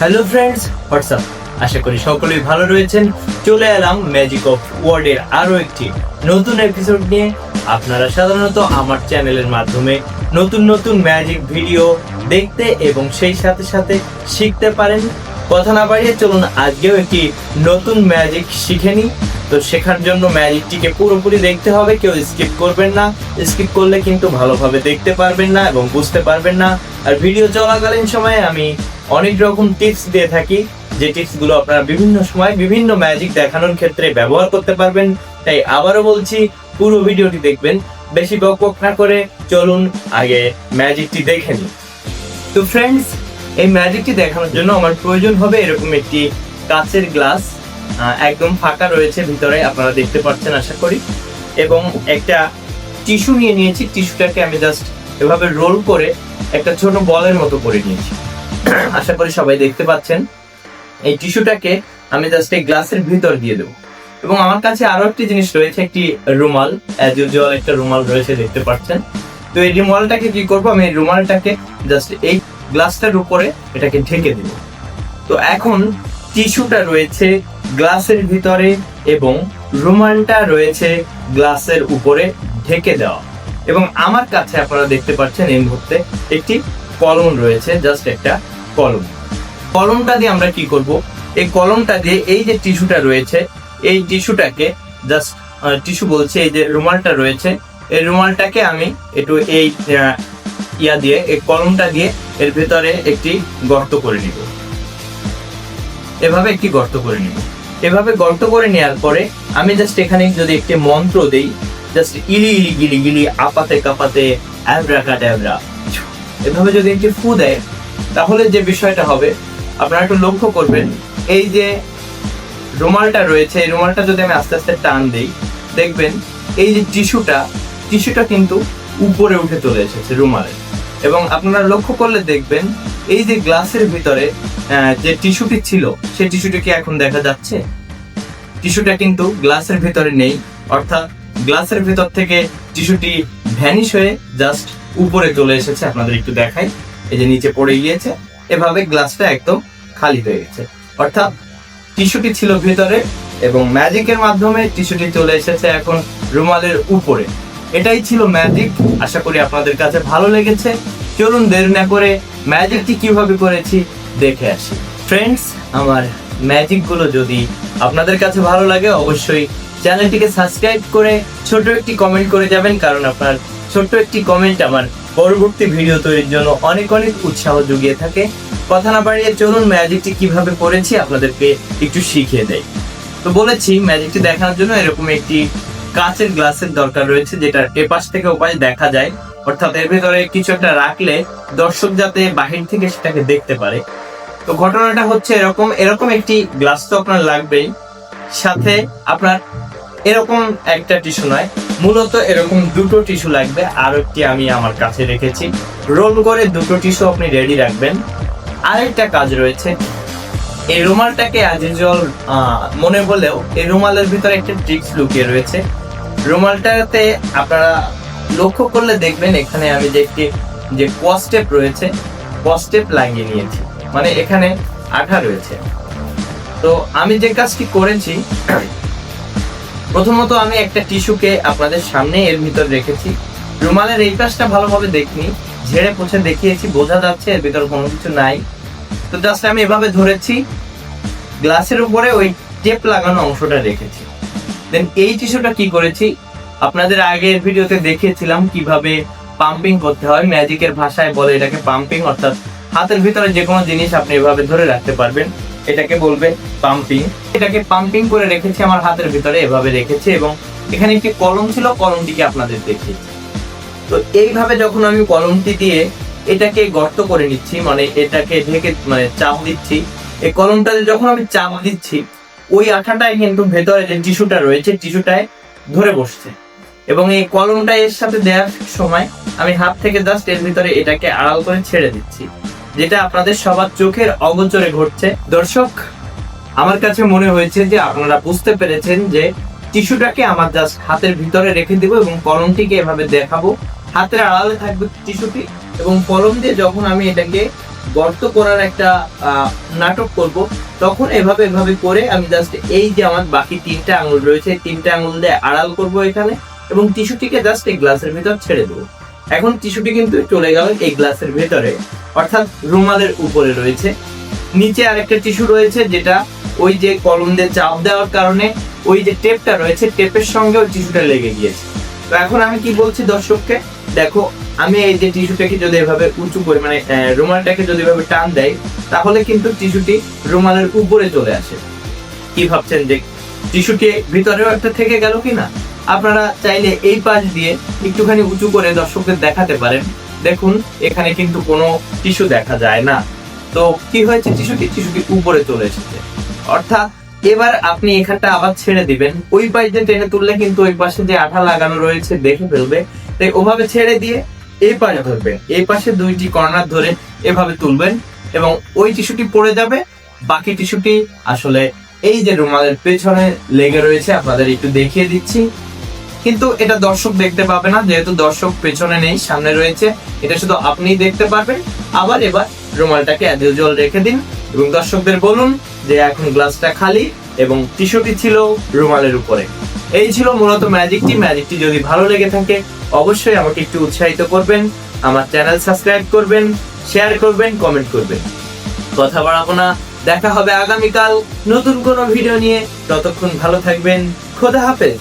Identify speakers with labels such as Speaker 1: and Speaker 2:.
Speaker 1: Hello friends WhatsApp আশা করি সকলেই ভালো রয়েছেন। চলে এলাম ম্যাজিক অফ ওয়ার্ডের আরও একটি নতুন এপিসোড নিয়ে। আপনারা সাধারণত আমার চ্যানেলের মাধ্যমে নতুন নতুন ম্যাজিক ভিডিও দেখতে এবং সেই সাথে সাথে শিখতে পারেন। কথা না বাড়িয়ে চলুন আজকেও একটি নতুন ম্যাজিক শিখে নিই। তো শেখার জন্য ম্যাজিকটিকে পুরোপুরি দেখতে হবে, কেউ স্কিপ করবেন না। স্কিপ করলে কিন্তু ভালোভাবে দেখতে পারবেন না এবং বুঝতে পারবেন না। আর ভিডিও চলাকালীন সময়ে আমি অনেক রকম টিপস দিয়ে থাকি। যে টিপসগুলো আপনারা বিভিন্ন সময় বিভিন্ন ম্যাজিক দেখানোর ক্ষেত্রে ব্যবহার করতে পারবেন। তাই আবারও বলছি, পুরো ভিডিওটি দেখবেন। বেশি বক বক না করে চলুন আগে ম্যাজিকটি দেখে নিই। তো ফ্রেন্ডস এই ম্যাজিকটি দেখানোর জন্য আমার প্রয়োজন হবে এরকম একটি কাচের গ্লাস একদম ফাঁকা রয়েছে ভিতরে, আপনারা দেখতে পাচ্ছেন আশা করি। এবং একটা টিস্যু নিয়ে নিয়েছি। টিস্যুটাকে আমি জাস্ট এভাবে রোল করে একটা ছোট বলের মতো করে নিয়েছি। আশা করি সবাই দেখতে পাচ্ছেন। এই টিস্যুটাকে আমি জাস্ট এই গ্লাসের ভিতর দিয়ে দেবো। এবং আমার কাছে আরও একটি জিনিস রয়েছে, একটি রুমাল। অ্যাজ ইউজুয়াল একটা রুমাল রয়েছে, দেখতে পাচ্ছেন। তো এই রুমালটাকে কি করব? আমি এই রুমালটাকে জাস্ট এই গ্লাসটার উপরে এটাকে ঢেকে দেব। তো এখন টিস্যুটা রয়েছে গ্লাসের ভিতরে এবং রুমালটা রয়েছে গ্লাসের উপরে ঢেকে দেওয়া। এবং আমার কাছে আপনারা দেখতে পাচ্ছেন এই মুহূর্তে একটি কলম রয়েছে জাস্ট একটা কলম। কলমটা দিয়ে আমরা কি করব? এই কলমটা দিয়ে এই যে টিস্যুটা রয়েছে, এই টিস্যুটাকে জাস্ট টিস্যু বলছে, এই যে রুমালটা রয়েছে, এই রুমালটাকে আমি একটু এই ইয়া দিয়ে, এই কলমটা দিয়ে এর ভেতরে একটি গর্ত করে নিব। এভাবে একটি গর্ত করে নিব। এভাবে গর্ত করে নেওয়ার পরে আমি জাস্ট এখানে যদি একটি মন্ত্র দেই জাস্ট ইলি ইলি গিলি গিলি, আপাতে কাপাতে অ্যাভরা কাট্যাভরা এভাবে যদি একটি ফু দেয় তাহলে যে বিষয়টা হবে, আপনারা একটু লক্ষ্য করবেন, এই যে রুমালটা রয়েছে, এই রুমালটা যদি আমি আস্তে আস্তে টান দিই, দেখবেন এই যে টিস্যুটা টিস্যুটা কিন্তু উপরে উঠে চলে এসেছে রুমালের এবং আপনারা লক্ষ্য করলে দেখবেন, এই যে গ্লাসের ভিতরে যে টিস্যুটি ছিল, সেই টিস্যুটি কি এখন দেখা যাচ্ছে? টিস্যুটা কিন্তু গ্লাসের ভিতরে নেই, অর্থাৎ গ্লাসের ভিতর থেকে টিস্যুটি ভ্যানিশ হয়ে জাস্ট উপরে চলে এসেছে, আপনাদের একটু দেখাই। এই যে নিচে পড়ে গিয়েছে, এভাবে গ্লাসটা একদম খালি হয়ে গেছে। অর্থাৎ টিস্যুটি ছিল ভেতরে এবং ম্যাজিকের মাধ্যমে টিস্যুটি চলে এসেছে এখন রুমালের উপরে। এটাই ছিল ম্যাজিক আশা করি আপনাদের কাছে ভালো লেগেছে। চলুন দেরি না করে ম্যাজিকটি কীভাবে করেছি দেখে আসি। ফ্রেন্ডস আমার ম্যাজিকগুলো যদি আপনাদের কাছে ভালো লাগে, অবশ্যই চ্যানেলটিকে সাবস্ক্রাইব করে ছোট একটি কমেন্ট করে যাবেন, কারণ আপনার ছোট্ট একটি কমেন্ট আমার পরবর্তী ভিডিও তৈরির জন্য অনেক অনেক উৎসাহ জুগিয়ে থাকে। কথা না বাড়িয়ে চলুন ম্যাজিকটি কীভাবে করেছি আপনাদেরকে একটু শিখিয়ে দেয় তো বলেছি ম্যাজিকটি দেখানোর জন্য এরকম একটি কাঁচের গ্লাসের দরকার রয়েছে, যেটা এপাশ থেকে ওপাশ দেখা যায়। অর্থাৎ এর ভেতরে কিছু একটা রাখলে দর্শক যাতে বাহির থেকে সেটাকে দেখতে পারে। তো ঘটনাটা হচ্ছে এরকম এরকম একটি গ্লাস তো আপনার লাগবেই। সাথে আপনার এরকম একটা টিস্যু নয় মূলত এরকম দুটো টিস্যু লাগবে, আর একটি আমি আমার কাছে রেখেছি। রোল করে দুটো টিস্যু আপনি রেডি রাখবেন। আরেকটা কাজ রয়েছে, এই রুমালটাকে ইউজুয়াল মনে বলেও এই রুমালের ভিতরে একটা ট্রিক্স লুকিয়ে রয়েছে। রুমালটাতে আপনারা লক্ষ্য করলে দেখবেন এখানে আমি যে একটি, যে কস্টেপ রয়েছে কস্টেপ লাগিয়ে নিয়েছি। মানে এখানে আঠা রয়েছে। তো আমি যে কাজটি করেছি প্রথমত আমি একটা টিস্যুকে আপনাদের সামনে এর ভিতর রেখেছি। রুমালের এই পাশটা ভালোভাবে দেখিনি, ঝেড়ে পুছে দেখিয়েছি, বোঝা যাচ্ছে এর ভিতর কোনো কিছু নাই। তো জাস্ট আমি এভাবে ধরেছি, গ্লাসের উপরে ওই টেপ লাগানো অংশটা রেখেছি। দেন এই টিস্যুটা কি করেছি, আপনাদের আগের ভিডিওতে দেখিয়েছিলাম কীভাবে পাম্পিং করতে হয় ম্যাজিকের ভাষায় বলে এটাকে পাম্পিং অর্থাৎ হাতের ভিতরে যে কোনো জিনিস আপনি এভাবে ধরে রাখতে পারবেন। এটাকে বলবে পাম্পিং। এটাকে পাম্পিং করে রেখেছি আমার হাতের ভিতরে, এভাবে রেখেছি এবং এখানে একটি কলম ছিল, কলমটিকে আপনাদের দেখিয়েছি তো এইভাবে যখন আমি কলমটি দিয়ে এটাকে গর্ত করে নিচ্ছি মানে এটাকে ঢেকে মানে চাপ দিচ্ছি, এই কলমটাতে যখন আমি চাপ দিচ্ছি, ওই আঠাটাই কিন্তু ভেতরে যে টিস্যুটা রয়েছে, টিস্যুটায় ধরে বসছে। এবং এই কলমটা এর সাথে দেওয়ার সময় আমি হাত থেকে জাস্ট এর ভিতরে এটাকে আড়াল করে ছেড়ে দিচ্ছি। যেটা আপনাদের সবার চোখের অগোচরে ঘটছে। দর্শক, আমার কাছে মনে হয়েছে যে আপনারা বুঝতে পেরেছেন যে টিস্যুটাকে আমার জাস্ট হাতের ভিতরে রেখে দেবো এবং কলমটিকে এভাবে দেখাবো। হাতের আড়ালে থাকবে টিস্যুটি এবং কলম দিয়ে যখন আমি এটাকে গর্ত করার একটা নাটক করব, তখন এভাবে এভাবে করে আমি জাস্ট এই যে আমার বাকি তিনটা আঙুল রয়েছে তিনটা আঙুল দিয়ে আড়াল করব এখানে এবং টিস্যুটিকে জাস্ট এই গ্লাসের ভিতর ছেড়ে দেবো। এখন টিস্যুটি কিন্তু চলে গেল এই গ্লাসের ভেতরে। অর্থাৎ রুমালের উপরে রয়েছে। নিচে আরেকটা টিস্যু রয়েছে যেটা ওই যে কলম দিয়ে চাপ দেওয়ার কারণে ওই যে টেপটা রয়েছে, টেপের সঙ্গে ওই টিস্যুটা লেগে গিয়েছে। তো এখন আমি কি বলছি দর্শককে? দেখো, আমি এই যে টিস্যুটাকে যদি এভাবে উঁচু করে মানে রুমালটাকে যদি এভাবে টান দেয় তাহলে কিন্তু টিস্যুটি রুমালের উপরে চলে আসে। কি ভাবছেন যে টিস্যুটি ভিতরেও একটা থেকে গেল কি না আপনারা চাইলে এই পাশ দিয়ে একটুখানি উঁচু করে দর্শকদের দেখাতে পারেন। দেখুন, এখানে কিন্তু কোনো টিস্যু দেখা যায় না। তো কি হয়েছে? টিস্যুটি টিস্যুটি উপরে চলে এসেছে। অর্থাৎ এবার আপনি এখানটা আবার ছেড়ে দিবেন। ওই পাশ দিয়ে টেনে তুললে কিন্তু ওই পাশে যে আঠা লাগানো রয়েছে, দেখে ফেলবে। তাই ওভাবে ছেড়ে দিয়ে এই পাশে ধরবেন এই পাশে দুইটি কর্নার ধরে এভাবে তুলবেন এবং ওই টিস্যুটি পড়ে যাবে। বাকি টিস্যুটি আসলে এই যে রুমালের পেছনে লেগে রয়েছে, আপনাদের একটু দেখিয়ে দিচ্ছি। কিন্তু এটা দর্শক দেখতে পাবে না, যেহেতু দর্শক পেছনে নেই, সামনে রয়েছে। এটা শুধু আপনিই দেখতে পারবেন। আবার এবার রুমালটাকে অ্যাজ ইউজুয়াল রেখে দিন এবং দর্শকদের বলুন যে এখন গ্লাসটা খালি এবং টিস্যুটি ছিল রুমালের উপরে। এই ছিল মূলত ম্যাজিকটি ম্যাজিকটি যদি ভালো লেগে থাকে, অবশ্যই আমাকে একটু উৎসাহিত করবেন, আমার চ্যানেল সাবস্ক্রাইব করবেন, শেয়ার করবেন, কমেন্ট করবেন। কথা বাড়াবো না। দেখা হবে আগামীকাল নতুন কোনো ভিডিও নিয়ে। ততক্ষণ ভালো থাকবেন। খোদা হাফেজ।